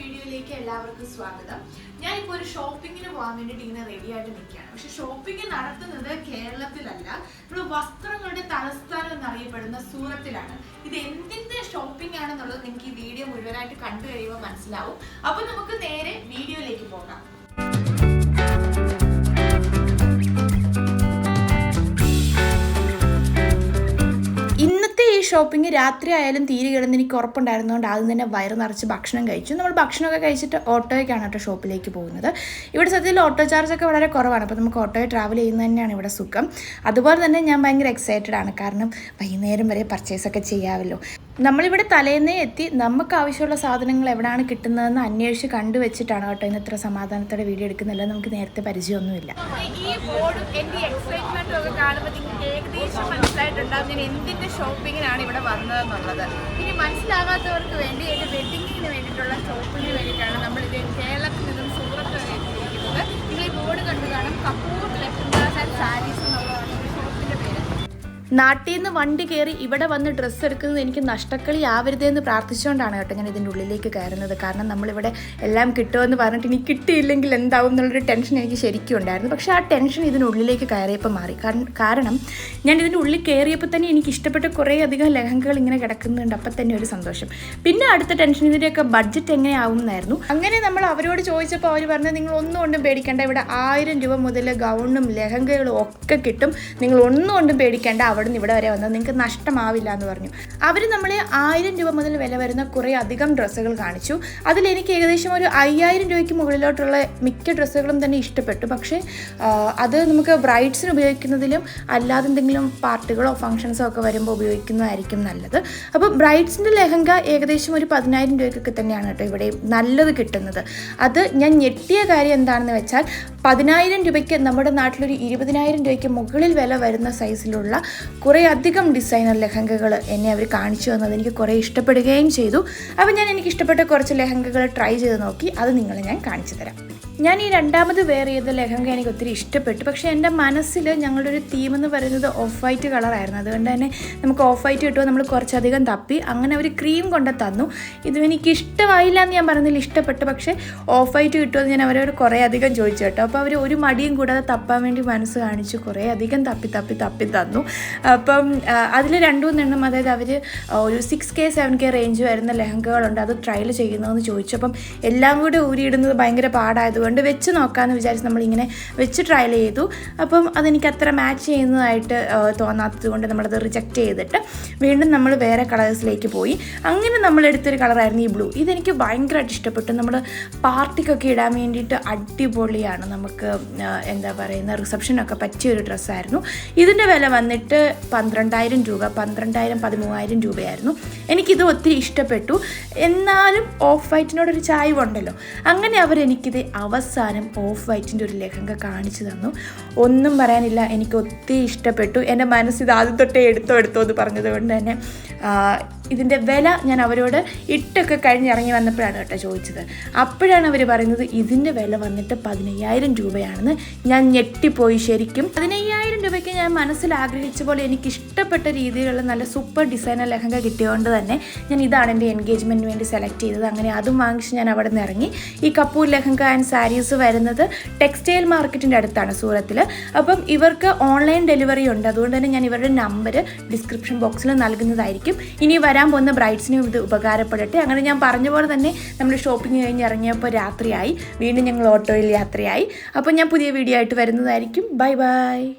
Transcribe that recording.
വീഡിയോയിലേക്ക് എല്ലാവർക്കും സ്വാഗതം. ഞാനിപ്പോൾ ഒരു ഷോപ്പിങ്ങിന് പോകാൻ വേണ്ടിയിട്ട് ഇങ്ങനെ റെഡി ആയിട്ട് നിൽക്കുകയാണ്. പക്ഷെ ഷോപ്പിംഗ് നടത്തുന്നത് കേരളത്തിലല്ല. നമ്മൾ വസ്ത്രങ്ങളുടെ തലസ്ഥാനം എന്നറിയപ്പെടുന്ന സൂറത്തിലാണ്. ഇത് എന്തിന്റെ ഷോപ്പിംഗ് ആണെന്നുള്ളത് നിങ്ങൾക്ക് ഈ വീഡിയോ മുഴുവനായിട്ട് കണ്ടു കഴിയുമ്പോൾ മനസ്സിലാവും. അപ്പോൾ നമുക്ക് നേരെ വീഡിയോയിലേക്ക് പോകാം. ഷോപ്പിംഗ് രാത്രി ആയാലും തീരെ കിടന്ന് എനിക്ക് ഉറപ്പുണ്ടായിരുന്നതുകൊണ്ട് ആദ്യം തന്നെ വയറ് നിറച്ച് ഭക്ഷണം കഴിച്ചു. നമ്മൾ ഭക്ഷണമൊക്കെ കഴിച്ചിട്ട് ഓട്ടോയ്ക്കാണ് കേട്ടോ ഷോപ്പിലേക്ക് പോകുന്നത്. ഇവിടെ സത്യത്തിൽ ഓട്ടോ ചാർജൊക്കെ വളരെ കുറവാണ്. അപ്പോൾ നമുക്ക് ഓട്ടോയിൽ ട്രാവൽ ചെയ്യുന്നത് തന്നെയാണ് ഇവിടെ സുഖം. അതുപോലെ തന്നെ ഞാൻ ഭയങ്കര എക്സൈറ്റഡ് ആണ്. കാരണം വൈകുന്നേരം വരെ പർച്ചേസ് ഒക്കെ ചെയ്യാമല്ലോ നമ്മളിവിടെ തലേന്നേ എത്തി. നമുക്ക് ആവശ്യമുള്ള സാധനങ്ങൾ എവിടെയാണ് കിട്ടുന്നതെന്ന് അന്വേഷിച്ച് കണ്ടുവച്ചിട്ടാണ് കേട്ടോ ഇന്ന് ഇത്ര സമാധാനത്തോടെ വീഡിയോ എടുക്കുന്നില്ല നമുക്ക് നേരത്തെ പരിചയമൊന്നുമില്ല. ഈ ബോർഡും എന്റെ എക്സൈറ്റ്മെന്റും ഒക്കെ കാണുമ്പോൾ നിങ്ങൾക്ക് ഏകദേശം മനസ്സിലായിട്ടുണ്ടാവും ഞാൻ എന്തിന്റെ ഷോപ്പിങ്ങിനാണ് ഇവിടെ വന്നതെന്നുള്ളത്. ഇനി മനസ്സിലാകാത്തവർക്ക് വേണ്ടി എന്റെ വെഡിങ്ങിന് വേണ്ടിയിട്ടുള്ള ഷോപ്പിങ്ങിന് വേണ്ടിയിട്ടാണ് നമ്മൾ ഇത് കേരളത്തിൽ നിന്നും സൂറത്ത് വരെ എത്തിയിരിക്കുന്നത് നിങ്ങൾ ഈ ബോർഡ് കണ്ടു കാണും കപൂർ ലെഫ്റ്റൻസ് ആൻഡ് സാരീസ് എന്നുള്ളതാണ് ഈ ഷോപ്പിന്റെ പേര് നാട്ടിൽ നിന്ന് വണ്ടി കയറി ഇവിടെ വന്ന് ഡ്രസ്സ് എടുക്കുന്നത് എനിക്ക് നഷ്ടക്കളി ആവരുതെന്ന് പ്രാർത്ഥിച്ചുകൊണ്ടാണ് കേട്ടോ ഞാൻ ഇതിന്റെ ഉള്ളിലേക്ക് കയറുന്നത്. കാരണം നമ്മളിവിടെ എല്ലാം കിട്ടുമെന്ന് പറഞ്ഞിട്ട് ഇനി കിട്ടിയില്ലെങ്കിൽ എന്താവും എന്നുള്ളൊരു ടെൻഷൻ എനിക്ക് ശരിക്കും ഉണ്ടായിരുന്നു. പക്ഷേ ആ ടെൻഷൻ ഇതിനുള്ളിലേക്ക് കയറിയപ്പോൾ മാറി. കാരണം- ഞാൻ ഇതിന്റെ ഉള്ളിൽ കയറിയപ്പോൾ തന്നെ എനിക്ക് ഇഷ്ടപ്പെട്ട കുറേ അധികം ലഹങ്കകൾ ഇങ്ങനെ കിടക്കുന്നുണ്ട്. അപ്പം തന്നെ ഒരു സന്തോഷം. പിന്നെ അടുത്ത ടെൻഷൻ ഇതിന്റെയൊക്കെ ബഡ്ജറ്റ് എങ്ങനെയാവും എന്നായിരുന്നു. അങ്ങനെ നമ്മൾ അവരോട് ചോദിച്ചപ്പോൾ അവർ പറഞ്ഞത് നിങ്ങൾ ഒന്നും കൊണ്ടും പേടിക്കേണ്ട. ഇവിടെ ആയിരം രൂപ മുതൽ ഗൗണും ലഹങ്കകളും ഒക്കെ കിട്ടും. നിങ്ങൾ ഒന്നും കൊണ്ടും പേടിക്കേണ്ട. അവിടെ നിന്ന് ഇവിടെ വരെ വന്നത് നിങ്ങൾക്ക് നഷ്ടമാവില്ല എന്ന് പറഞ്ഞു. അവർ നമ്മളെ ആയിരം രൂപ മുതൽ വില വരുന്ന കുറേ അധികം ഡ്രസ്സുകൾ കാണിച്ചു. അതിൽ എനിക്ക് ഏകദേശം ഒരു അയ്യായിരം രൂപയ്ക്ക് മുകളിലോട്ടുള്ള മിക്ക ഡ്രസ്സുകളും തന്നെ ഇഷ്ടപ്പെട്ടു. പക്ഷേ അത് നമുക്ക് ബ്രൈഡ്സിന് ഉപയോഗിക്കുന്നതിലും അല്ലാതെ എന്തെങ്കിലും പാർട്ടികളോ ഫംഗ്ഷൻസോ ഒക്കെ വരുമ്പോൾ ഉപയോഗിക്കുന്നതായിരിക്കും നല്ലത്. അപ്പോൾ ബ്രൈഡ്സിന്റെ ലെഹങ്ക ഏകദേശം ഒരു പതിനായിരം രൂപയ്ക്കൊക്കെ തന്നെയാണ് കേട്ടോ ഇവിടെ നല്ലത് കിട്ടുന്നത്. അത് ഞാൻ ഞെട്ടിയ കാര്യം എന്താണെന്ന് വെച്ചാൽ പതിനായിരം രൂപയ്ക്ക് നമ്മുടെ നാട്ടിലൊരു ഇരുപതിനായിരം രൂപയ്ക്ക് മുകളിൽ വില വരുന്ന സൈസിലുള്ള കുറേ അധികം ഡിസൈനർ ലെഹങ്കകൾ എന്നെ അവർ കാണിച്ചു തന്നത് എനിക്ക് കുറേ ഇഷ്ടപ്പെടുകയും ചെയ്തു. അപ്പോൾ ഞാൻ എനിക്ക് ഇഷ്ടപ്പെട്ട കുറച്ച് ലെഹങ്കകൾ ട്രൈ ചെയ്ത് നോക്കി. അത് നിങ്ങളെ ഞാൻ കാണിച്ചു തരാം. ഞാൻ ഈ രണ്ടാമത് വെയർ ചെയ്ത ലഹങ്ക എനിക്ക് ഒത്തിരി ഇഷ്ടപ്പെട്ടു. പക്ഷേ എന്റെ മനസ്സിൽ ഞങ്ങളുടെ ഒരു തീം എന്ന് പറയുന്നത് ഓഫ് വൈറ്റ് കളറായിരുന്നു അതുകൊണ്ട് തന്നെ നമുക്ക് ഓഫ് വൈറ്റ് കിട്ടുമ്പോൾ നമ്മൾ കുറച്ചധികം തപ്പി. അങ്ങനെ ഒരു ക്രീം കൊണ്ട് തന്നു. ഇത് എനിക്ക് ഇഷ്ടമായില്ല എന്ന് ഞാൻ പറഞ്ഞതിൽ ഇഷ്ടപ്പെട്ടു. പക്ഷേ ഓഫ് വൈറ്റ് കിട്ടുമെന്ന് ഞാൻ അവരോട് കുറേ അധികം ചോദിച്ചു കേട്ടോ. അപ്പോൾ അവർ ഒരു മടിയും കൂടാതെ തപ്പാൻ വേണ്ടി മനസ്സ് കാണിച്ചു. കുറേ അധികം തപ്പി തപ്പി തപ്പി തന്നു. അപ്പം അതിൽ രണ്ടു മൂന്നെണ്ണം അതായത് അവർ ഒരു six K seven K range വരുന്ന ലെഹങ്കകളുണ്ട്. അത് ട്രയൽ ചെയ്യുന്നതെന്ന് ചോദിച്ചു. അപ്പം എല്ലാം കൂടി ഊരിയിടുന്നത് ഭയങ്കര പാടായതുകൊണ്ട് വെച്ച് നോക്കാമെന്ന് വിചാരിച്ച് നമ്മളിങ്ങനെ വെച്ച് ട്രയൽ ചെയ്തു. അപ്പം അതെനിക്ക് അത്ര മാച്ച് ചെയ്യുന്നതായിട്ട് തോന്നാത്തത് കൊണ്ട് നമ്മളത് റിജക്റ്റ് ചെയ്തിട്ട് വീണ്ടും നമ്മൾ വേറെ കളേഴ്സിലേക്ക് പോയി. അങ്ങനെ നമ്മൾ എടുത്തൊരു കളറായിരുന്നു ഈ ബ്ലൂ ഇതെനിക്ക് ഭയങ്കരമായിട്ട് ഇഷ്ടപ്പെട്ടു. നമ്മൾ പാർട്ടിക്കൊക്കെ ഇടാൻ വേണ്ടിയിട്ട് അടിപൊളിയാണ് നമുക്ക് എന്താ പറയുന്ന റിസപ്ഷനൊക്കെ പറ്റിയ ഒരു ഡ്രസ്സായിരുന്നു ഇതിന്റെ വില വന്നിട്ട് പന്ത്രണ്ടായിരം രൂപ പന്ത്രണ്ടായിരം പതിമൂവായിരം രൂപയായിരുന്നു. എനിക്കിത് ഒത്തിരി ഇഷ്ടപ്പെട്ടു. എന്നാലും ഓഫ് വൈറ്റിനോടൊരു ചായവുണ്ടല്ലോ. അങ്ങനെ അവരെനിക്കിത് അവസാനം ഓഫ് വൈറ്റിന്റെ ഒരു ലഹങ്ക കാണിച്ചു തന്നു. ഒന്നും പറയാനില്ല എനിക്ക് ഒത്തിരി ഇഷ്ടപ്പെട്ടു. എന്റെ മനസ്സിൽ ആദ്യം തൊട്ടേ എടുത്തോ എടുത്തോ എന്ന് പറഞ്ഞത് കൊണ്ട് തന്നെ ഇതിന്റെ വില ഞാൻ അവരോട് ഇട്ടൊക്കെ കഴിഞ്ഞ് ഇറങ്ങി വന്നപ്പോഴാണ് കേട്ടോ ചോദിച്ചത്. അപ്പോഴാണ് അവർ പറയുന്നത് ഇതിന്റെ വില വന്നിട്ട് പതിനയ്യായിരം രൂപയാണെന്ന്. ഞാൻ ഞെട്ടിപ്പോയി ശരിക്കും. പതിനയ്യായിരം രൂപയ്ക്ക് ഞാൻ മനസ്സിൽ ആഗ്രഹിച്ച പോലെ എനിക്ക് ഇഷ്ടപ്പെട്ട രീതിയിലുള്ള നല്ല സൂപ്പർ ഡിസൈനർ ലഹങ്ക കിട്ടിയതുകൊണ്ട് തന്നെ ഞാൻ ഇതാണ് എന്റെ എൻഗേജ്മെന്റിന് വേണ്ടി സെലക്ട് ചെയ്തത്. അങ്ങനെ അതും വാങ്ങിച്ച് ഞാൻ അവിടെ നിന്ന് ഇറങ്ങി. ഈ കപ്പൂർ ലഹങ്ക ആൻഡ് സാരീസ് വരുന്നത് ടെക്സ്റ്റൈൽ മാർക്കറ്റിന്റെ അടുത്താണ് സൂറത്തിൽ. അപ്പം ഇവർക്ക് ഓൺലൈൻ ഡെലിവറി ഉണ്ട്. അതുകൊണ്ട് തന്നെ ഞാൻ ഇവരുടെ നമ്പർ ഡിസ്ക്രിപ്ഷൻ ബോക്സിൽ നൽകുന്നതായിരിക്കും. ഇനി വരാൻ പോകുന്ന ബ്രൈഡ്സിനും ഇത് ഉപകാരപ്പെടട്ടെ. അങ്ങനെ ഞാൻ പറഞ്ഞ പോലെ തന്നെ നമ്മൾ ഷോപ്പിംഗ് കഴിഞ്ഞ് ഇറങ്ങിയപ്പോൾ രാത്രിയായി. വീണ്ടും ഞങ്ങൾ ഓട്ടോയിൽ യാത്രയായി. അപ്പോൾ ഞാൻ പുതിയ വീഡിയോ ആയിട്ട് വരുന്നതായിരിക്കും. Bye bye.